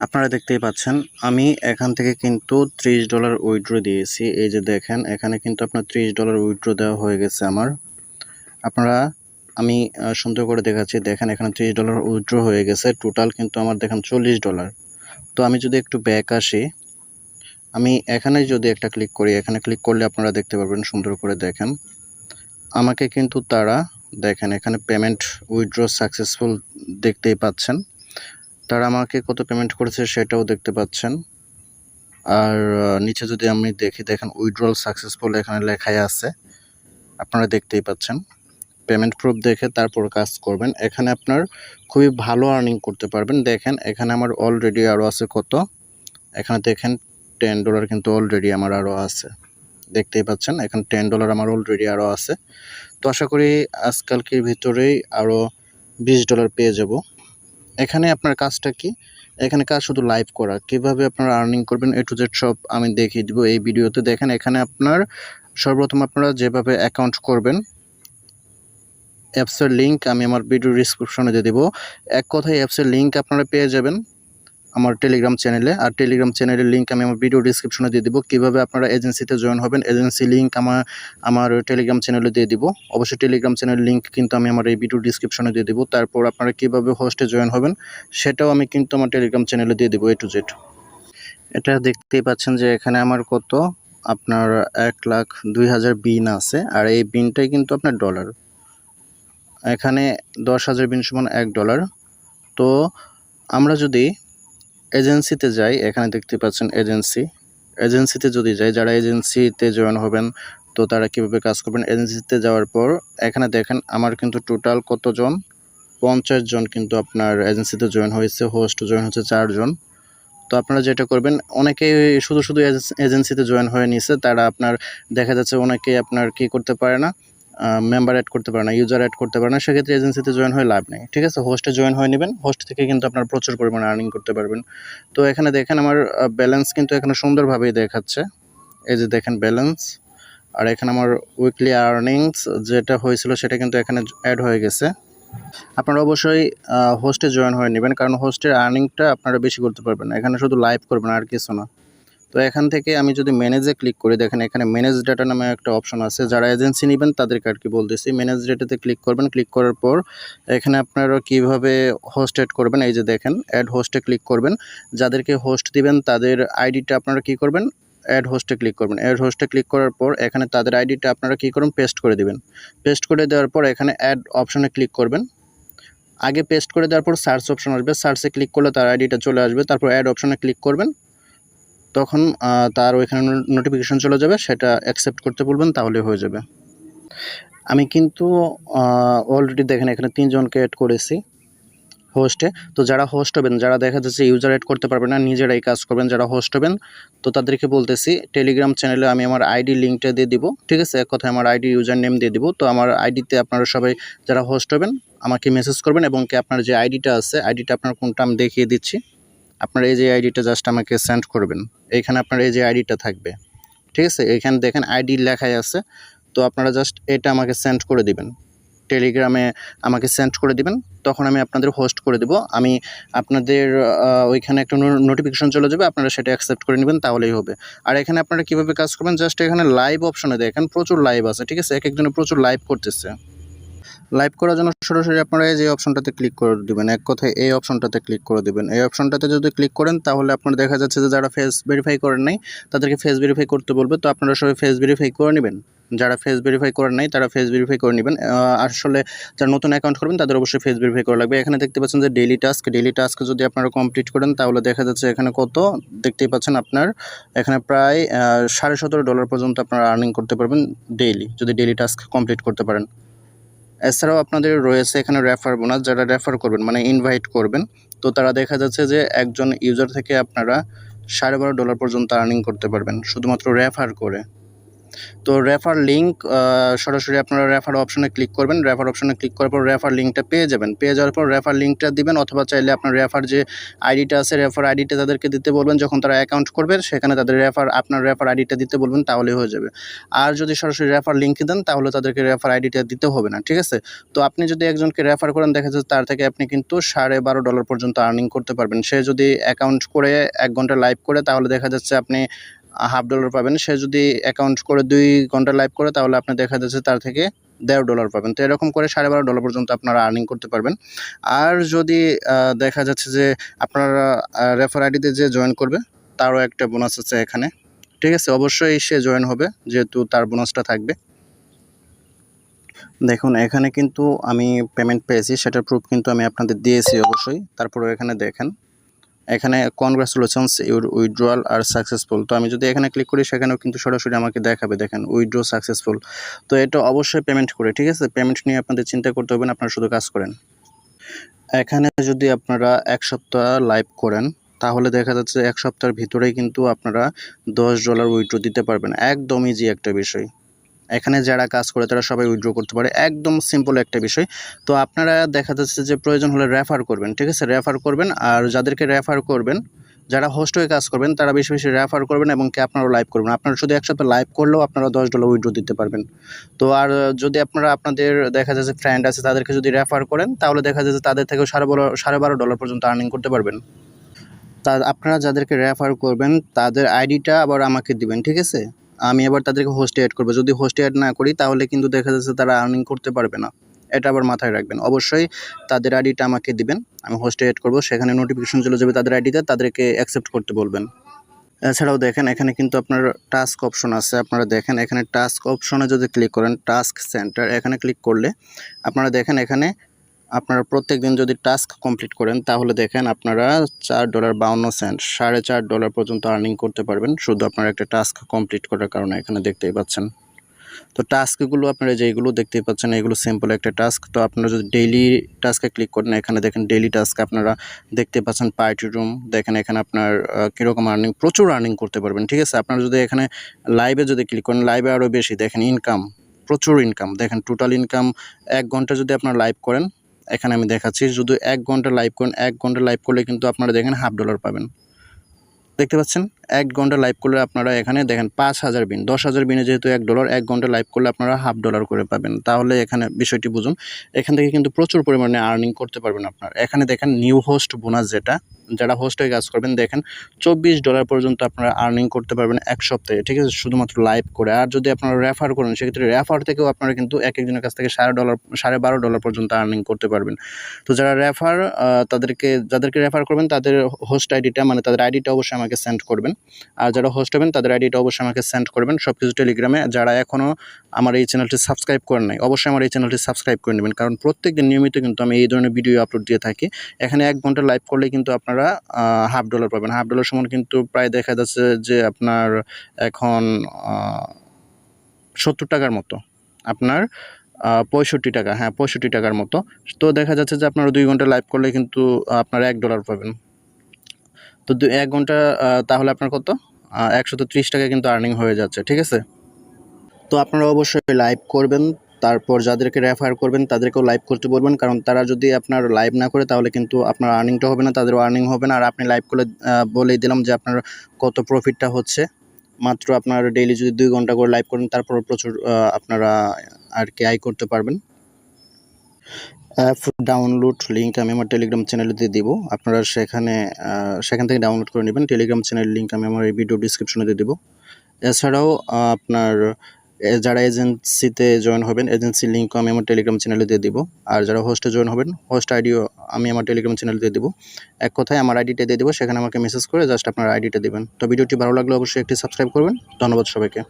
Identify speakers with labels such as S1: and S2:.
S1: আপনারা দেখতেই পাচ্ছেন, আমি এখান থেকে কিন্তু ত্রিশ ডলার উইথড্র দিয়েছি। এই যে দেখেন, এখানে কিন্তু আপনার ত্রিশ ডলার উইথড্র দেওয়া হয়ে গেছে আমার। আপনারা, আমি সুন্দর করে দেখাচ্ছি, দেখেন এখানে ত্রিশ ডলার উইথড্র হয়ে গেছে টোটাল কিন্তু আমার দেখেন চল্লিশ ডলার তো আমি যদি একটু ব্যাক আসি, আমি এখানে যদি একটা ক্লিক করি, এখানে ক্লিক করলে আপনারা দেখতে পারবেন, সুন্দর করে দেখেন। আমাকে কিন্তু তারা, দেখেন এখানে পেমেন্ট উইথড্র সাকসেসফুল দেখতেই পাচ্ছেন। তারা আমাকে কত পেমেন্ট করেছে সেটাও দেখতে পাচ্ছেন। আর নিচে যদি আমি দেখি, দেখেন উইথড্রল সাকসেসফুল এখানে লেখাই আছে। আপনারা দেখতেই পাচ্ছেন। পেমেন্ট প্রুফ দেখে তারপর কাজ করবেন। এখানে আপনার খুবই ভালো আর্নিং করতে পারবেন। দেখেন, এখানে আমার অলরেডি আরও আছে কত? এখানে দেখেন টেন ডলার কিন্তু অলরেডি আমার আরও আছে। দেখতেই পাচ্ছেন, এখানে টেন ডলার আমার অলরেডি আরও আছে। তো আশা করি আজকালকের ভিতরেই আরও বিশ ডলার পেয়ে যাব। এখানে আপনার কাজটা কি? এখানে কাজ শুধু লাইভ করা। কীভাবে আপনারা আর্নিং করবেন? এ টু জেড সব আমি দেখিয়ে দিব এই ভিডিওতে। দেখেন, এখানে আপনার সর্বপ্রথম আপনারা যেভাবে অ্যাকাউন্ট করবেন অ্যাপসের লিঙ্ক আমি আমার ভিডিও ডিসক্রিপশনে দিয়ে দেবো। এক কথায় অ্যাপসের লিঙ্ক আপনারা পেয়ে যাবেন। আমার টেলিগ্রাম চ্যানেলে আর টেলিগ্রাম চ্যানেলের লিঙ্ক আমি আমার ভিডিও ডিসক্রিপশনে দিয়ে দেবো। কীভাবে আপনারা এজেন্সিতে জয়েন হবেন এজেন্সি লিঙ্ক আমার আমার টেলিগ্রাম চ্যানেলে দিয়ে দিব। অবশ্যই টেলিগ্রাম চ্যানেলের লিঙ্ক কিন্তু আমি আমার এই ভিডিও ডিসক্রিপশনে দিয়ে দেবো। তারপর আপনারা কীভাবে হোস্টে জয়েন হবেন, সেটাও আমি কিন্তু আমার টেলিগ্রাম চ্যানেলে দিয়ে দেবো এ টু জেড এটা দেখতেই পাচ্ছেন যে এখানে আমার কত? আপনার এক লাখ দুই হাজার বিন আছে। আর এই বিনটাই কিন্তু আপনার ডলার এখানে দশ হাজার বিন সমান এক ডলার তো আমরা যদি এজেন্সিতে যাই, এখানে দেখতে পাচ্ছেন এজেন্সি। এজেন্সিতে যদি যাই, যারা এজেন্সিতে জয়েন হবেন, তো তারা কীভাবে কাজ করবেন? এজেন্সিতে যাওয়ার পর, এখানে দেখেন আমার কিন্তু টোটাল কতজন? পঞ্চাশ জন কিন্তু আপনার এজেন্সিতে জয়েন হয়েছে হোস্ট জয়েন হচ্ছে চারজন। তো আপনারা যেটা করবেন, অনেকেই শুধু শুধু এজেন্সিতে জয়েন হয়ে নিছে, তারা আপনার, দেখা যাচ্ছে অনেকেই আপনার কি করতে পারে না মেম্বার অ্যাড করতে পারে না ইউজার অ্যাড করতে পারে না, সেক্ষেত্রে এজেন্সিতে জয়েন হয়ে লাভ নেই, ঠিক আছে? হোস্টে জয়েন হয়ে নেবেন হোস্ট থেকে কিন্তু আপনার প্রচুর পরিমাণে আর্নিং করতে পারবেন। তো এখানে দেখেন আমার ব্যালেন্স কিন্তু এখানে সুন্দরভাবেই দেখাচ্ছে। এই যে দেখেন ব্যালেন্স আর এখানে আমার উইকলি আর্নিংস যেটা হয়েছিল সেটা কিন্তু এখানে অ্যাড হয়ে গেছে। আপনারা অবশ্যই হোস্টে জয়েন হয়ে নেবেন, কারণ হোস্টের আর্নিংটা আপনারা বেশি করতে পারবেন এখানে শুধু লাইভ করবেন আর কিছু না। তো এখান থেকে আমি যদি ম্যানেজে ক্লিক করি, দেখেন এখানে ম্যানেজ ডাটা নামে একটা অপশন আছে। যারা এজেন্সি নেবেন, তাদেরকে আর কি বলতেছি ম্যানেজ ডেটাতে ক্লিক করবেন। ক্লিক করার পর এখানে আপনারা কীভাবে হোস্ট অ্যাড করবেন, এই যে দেখেন অ্যাড হোস্টে ক্লিক করবেন। যাদেরকে হোস্ট দিবেন, তাদের আইডিটা আপনারা কি করবেন? অ্যাড হোস্টে ক্লিক করবেন। অ্যাড হোস্টে ক্লিক করার পর এখানে তাদের আইডিটা আপনারা কী করবেন? পেস্ট করে দিবেন। পেস্ট করে দেওয়ার পর এখানে অ্যাড অপশনে ক্লিক করবেন। আগে পেস্ট করে দেওয়ার পর সার্চ অপশন আসবে। সার্চে ক্লিক করলে তার আইডিটা চলে আসবে। তারপর অ্যাড অপশনে ক্লিক করবেন। তখন তার ওইখানে নোটিফিকেশন চলে যাবে, সেটা অ্যাকসেপ্ট করতে বলবেন, তাহলে হয়ে যাবে। আমি কিন্তু অলরেডি দেখেন, এখানে তিনজনকে অ্যাড করেছি হোস্টে তো যারা হোস্ট হবেন, যারা দেখা যাচ্ছে ইউজার অ্যাড করতে পারবেন না, নিজেরাই কাজ করবেন, যারা হোস্ট হবেন, তো তাদেরকে বলতেছি টেলিগ্রাম চ্যানেলে আমি আমার আইডি লিঙ্কটা দিয়ে দিব, ঠিক আছে? এক কথায় আমার আইডি ইউজার নেম দিয়ে দিব। তো আমার আইডিতে আপনারা সবাই যারা হোস্ট হবেন, আমাকে মেসেজ করবেন এবং কি আপনার যে আইডিটা আছে আইডিটা আপনার কোনটা আমি দেখিয়ে দিচ্ছি। আপনার এই যে আইডিটা জাস্ট আমাকে সেন্ড করবেন। এইখানে আপনার এই যে আইডিটা থাকবে। ঠিক আছে? এখানে দেখেন আইডি লেখাই আছে। তো আপনারা জাস্ট এটা আমাকে সেন্ড করে দিবেন। টেলিগ্রামে আমাকে সেন্ড করে দিবেন। তখন আমি আপনাদের হোস্ট করে দেব। আমি আপনাদের ওইখানে একটা নোটিফিকেশন চলে যাবে। আপনারা সেটা অ্যাকসেপ্ট করে নেবেন, তাহলেই হবে। আর এখানে আপনারা কীভাবে কাজ করবেন? জাস্ট এখানে লাইভ অপশনে দেখেন প্রচুর লাইভ আছে। ঠিক আছে? এক একজনে প্রচুর লাইভ করতেছে। লাইভ করার জন্য সরাসরি আপনারা এই যে অপশনটাতে ক্লিক করে দিবেন। এক কথায় এই অপশনটাতে ক্লিক করে দিবেন। এই অপশনটাতে যদি ক্লিক করেন, তাহলে আপনার দেখা যাচ্ছে যে যারা ফেস ভেরিফাই করেন নাই, তাদেরকে ফেস ভেরিফাই করতে বলবে। তো আপনারা সবাই ফেস ভেরিফাই করে নেবেন। যারা ফেস ভেরিফাই করেন নাই, তারা ফেস ভেরিফাই করে নেবেন। আসলে যারা নতুন অ্যাকাউন্ট করবেন, তাদের অবশ্যই ফেস ভেরিফাই করা লাগবে। এখানে দেখতে পাচ্ছেন যে ডেইলি টাস্ক ডেইলি টাস্ক যদি আপনারা কমপ্লিট করেন, তাহলে দেখা যাচ্ছে এখানে কত? দেখতেই পাচ্ছেন আপনার এখানে প্রায় সাড়ে সতেরো ডলার পর্যন্ত আপনারা আর্নিং করতে পারবেন ডেইলি যদি ডেইলি টাস্ক কমপ্লিট করতে পারেন। এছাড়াও আপনাদের রয়েছে এখানে রেফার বোনাস যারা রেফার করবেন মানে ইনভাইট করবেন, তো তারা দেখা যাচ্ছে যে একজন ইউজার থেকে আপনারা সাড়ে বারো ডলার পর্যন্ত আর্নিং করতে পারবেন, শুধুমাত্র রেফার করে। তো রেফার লিঙ্ক সরাসরি আপনারা রেফার অপশনে ক্লিক করবেন। রেফার অপশনে ক্লিক করার পর রেফার লিঙ্কটা পেয়ে যাবেন। পেয়ে যাওয়ার পর রেফার লিঙ্কটা দিবেন, অথবা চাইলে আপনার রেফার যে আইডিটা আছে রেফার আইডিটা তাদেরকে দিতে বলবেন। যখন তারা অ্যাকাউন্ট করবে, সেখানে তাদের রেফার আপনার রেফার আইডিটা দিতে বলবেন, তাহলেই হয়ে যাবে। আর যদি সরাসরি রেফার লিঙ্ক দেন, তাহলে তাদেরকে রেফার আইডিটা দিতে হবে না, ঠিক আছে? তো আপনি যদি একজনকে রেফার করেন, দেখা যাচ্ছে তার থেকে আপনি কিন্তু সাড়ে বারো ডলার পর্যন্ত আর্নিং করতে পারবেন। সে যদি অ্যাকাউন্ট করে এক ঘণ্টা লাইভ করে, তাহলে দেখা যাচ্ছে আপনি হাফ ডলার পাবেন। সে যদি অ্যাকাউন্ট করে দুই ঘণ্টা লাইভ করে, তাহলে আপনি দেখা যাচ্ছে তার থেকে দেড় ডলার পাবেন। তো এরকম করে সাড়ে বারো ডলার পর্যন্ত আপনারা আর্নিং করতে পারবেন। আর যদি দেখা যাচ্ছে যে আপনারা রেফার আইডিতে যে জয়েন করবে, তারও একটা বোনাস আছে এখানে। ঠিক আছে? অবশ্যই সে জয়েন হবে, যেহেতু তার বোনাসটা থাকবে। দেখুন, এখানে কিন্তু আমি পেমেন্ট পেয়েছি, সেটার প্রুফ কিন্তু আমি আপনাদের দিয়েছি অবশ্যই। তারপরে এখানে দেখেন। এখানে congratulations your withdrawal are successful তো আমি যদি এখানে ক্লিক করি, সেখানেও কিন্তু সরাসরি আমাকে দেখাবে, দেখেন উইথড্র সাকসেসফুল তো এটা অবশ্যই পেমেন্ট করে, ঠিক আছে? পেমেন্ট নিয়ে আপনাদের চিন্তা করতে হবে না, আপনারা শুধু কাজ করেন। এখানে যদি আপনারা এক সপ্তাহ লাইভ করেন, তাহলে দেখা যাচ্ছে এক সপ্তাহের ভিতরেই কিন্তু আপনারা দশ ডলার উইথড্র দিতে পারবেন। একদম ইজি একটা বিষয়। এখানে যারা কাজ করে তারা সবাই উইথড্র করতে পারে। একদম সিম্পল একটা বিষয়। তো আপনারা দেখা যাচ্ছে যে প্রয়োজন হলে রেফার করবেন, ঠিক আছে? রেফার করবেন আর যাদেরকে রেফার করবেন, যারা হোস্ট হয়ে কাজ করবেন, তারা বেশি বেশি রেফার করবেন এবং কি আপনারাও লাইভ করবেন। আপনারা শুধু একসাথে লাইভ করলেও আপনারা দশ ডলার উইথড্র দিতে পারবেন। তো আর যদি আপনারা আপনাদের দেখা যাচ্ছে ফ্রেন্ড আছে, তাদেরকে যদি রেফার করেন, তাহলে দেখা যাচ্ছে তাদের থেকেও সাড়ে বারো সাড়ে বারো ডলার পর্যন্ত আর্নিং করতে পারবেন। তা আপনারা যাদেরকে রেফার করবেন, তাদের আইডিটা আবার আমাকে দিবেন, ঠিক আছে? আমি আবার তাদেরকে হোস্টে অ্যাড করব। যদি হোস্টে অ্যাড না করি, তাহলে কিন্তু দেখা যাচ্ছে তারা আর্নিং করতে পারবে না। এটা আবার মাথায় রাখবেন। অবশ্যই তাদের আইডিটা আমাকে দিবেন। আমি হোস্টে অ্যাড করব। সেখানে নোটিফিকেশন চলে যাবে তাদের আইডিতে তাদেরকে অ্যাকসেপ্ট করতে বলবেন। এছাড়াও দেখেন, এখানে কিন্তু আপনার টাস্ক অপশন আছে। আপনারা দেখেন, এখানে টাস্ক অপশনে যদি ক্লিক করেন টাস্ক সেন্টার এখানে ক্লিক করলে আপনারা দেখেন, এখানে আপনারা প্রত্যেক দিন যদি টাস্ক কমপ্লিট করেন, তাহলে দেখেন আপনারা চার ডলার বাউন্ন সেন্ট, সাড়ে চার ডলার পর্যন্ত আর্নিং করতে পারবেন। শুধু আপনারা একটা টাস্ক কমপ্লিট করার কারণে এখানে দেখতেই পাচ্ছেন। তো টাস্কগুলো আপনারা যেগুলো দেখতেই পাচ্ছেন, এগুলো সিম্পল একটা টাস্ক। তো আপনারা যদি ডেইলি টাস্কে ক্লিক করেন, এখানে দেখেন ডেইলি টাস্ক আপনারা দেখতে পাচ্ছেন, পার্টি রুম। দেখেন এখানে আপনার কীরকম আর্নিং, প্রচুর আর্নিং করতে পারবেন, ঠিক আছে? আপনারা যদি এখানে লাইভে যদি ক্লিক করেন, লাইভে আরও বেশি। দেখেন ইনকাম, প্রচুর ইনকাম। দেখেন টোটাল ইনকাম, এক ঘণ্টা যদি আপনারা লাইভ করেন এখানে আমি দেখাচ্ছি, শুধু এক ঘণ্টা লাইভ করেন। এক ঘণ্টা লাইভ করলে কিন্তু আপনারা দেখেন হাফ ডলার পাবেন। দেখতে পাচ্ছেন? এক ঘণ্টা লাইভ করলে আপনারা এখানে দেখেন পাঁচ হাজার বিন। দশ হাজার বিনে যেহেতু এক ডলার এক ঘণ্টা লাইভ করলে আপনারা হাফ ডলার করে পাবেন। তাহলে এখানে বিষয়টি বুঝুন। এখান থেকে কিন্তু প্রচুর পরিমাণে আর্নিং করতে পারবেন আপনার। এখানে দেখেন নিউ হোস্ট বোনাস যেটা যারা হোস্ট হয়ে কাজ করবেন, দেখেন চব্বিশ ডলার পর্যন্ত আপনারা আর্নিং করতে পারবেন এক সপ্তাহে, ঠিক আছে? শুধুমাত্র লাইভ করে। আর যদি আপনারা রেফার করেন, সেক্ষেত্রে রেফার থেকেও আপনারা কিন্তু এক একজনের কাছ থেকে সাড়ে ডলার সাড়ে বারো ডলার পর্যন্ত আর্নিং করতে পারবেন। তো যারা রেফার তাদেরকে, যাদেরকে রেফার করবেন, তাদের হোস্ট আইডিটা মানে তাদের আইডিটা অবশ্যই আমাকে সেন্ড করবেন। আর যারা হোস্ট হবেন, তাদের আইডিটা অবশ্যই আমাকে সেন্ড করবেন। সব কিছু টেলিগ্রামে যারা এখনও আমার এই চ্যানেলটি সাবস্ক্রাইব করেন নাই, অবশ্যই আমার এই চ্যানেলটি সাবস্ক্রাইব করে নেবেন। কারণ প্রত্যেকদিন নিয়মিত কিন্তু আমি এই ধরনের ভিডিও আপলোড দিয়ে থাকি। এখানে এক ঘণ্টা লাইভ করলে কিন্তু আপনারা হাফ ডলার পাবেন। হাফ ডলার সমান কিন্তু প্রায় দেখা যাচ্ছে যে আপনার এখন সত্তর টাকার মতো। আপনার পঁয়ষট্টি টাকা হ্যাঁ পঁয়ষট্টি টাকার মতো। তো দেখা যাচ্ছে যে আপনারা দুই ঘণ্টা লাইভ করলে কিন্তু আপনার এক ডলার পাবেন। তো এক ঘণ্টা তাহলে আপনার কত? ত্রিশ টাকা কিন্তু আর্নিং হয়ে যাচ্ছে, ঠিক আছে? তো আপনারা অবশ্যই লাইভ করবেন। তারপর যাদেরকে রেফার করবেন, তাদেরকেও লাইভ করতে বলবেন। কারণ তারা যদি আপনার লাইভ না করে, তাহলে কিন্তু আপনার আর্নিংটা হবে না, তাদেরও আর্নিং হবে না। আর আপনি লাইভ করে বলেই দিলাম যে আপনার কত প্রফিটটা হচ্ছে। মাত্র আপনার ডেইলি যদি দুই ঘণ্টা করে লাইভ করেন তারপর প্রচুর আপনারা আর কি আয় করতে পারবেন। অ্যাপ ডাউনলোড লিঙ্ক আমি আমার টেলিগ্রাম চ্যানেলে দিয়ে দিব। আপনারা সেখানে সেখান থেকে ডাউনলোড করে নেবেন। টেলিগ্রাম চ্যানেল লিঙ্ক আমি আমার এই ভিডিও ডিসক্রিপশনে দিয়ে দেবো। এছাড়াও আপনার যারা এজেন্সিতে জয়েন হবেন এজেন্সির লিঙ্কও আমি আমার টেলিগ্রাম চ্যানেলে দিয়ে দিব। আর যারা হোস্টে জয়েন হবেন, হোস্ট আইডিও আমি আমার টেলিগ্রাম চ্যানেলে দিয়ে দিব। এক কথায় আমার আইডিটা দিয়ে দেবো, সেখানে আমাকে মেসেজ করে জাস্ট আপনার আইডিটা দেবেন। তো ভিডিওটি ভালো লাগলে অবশ্যই একটি সাবস্ক্রাইব করবেন। ধন্যবাদ সবাইকে।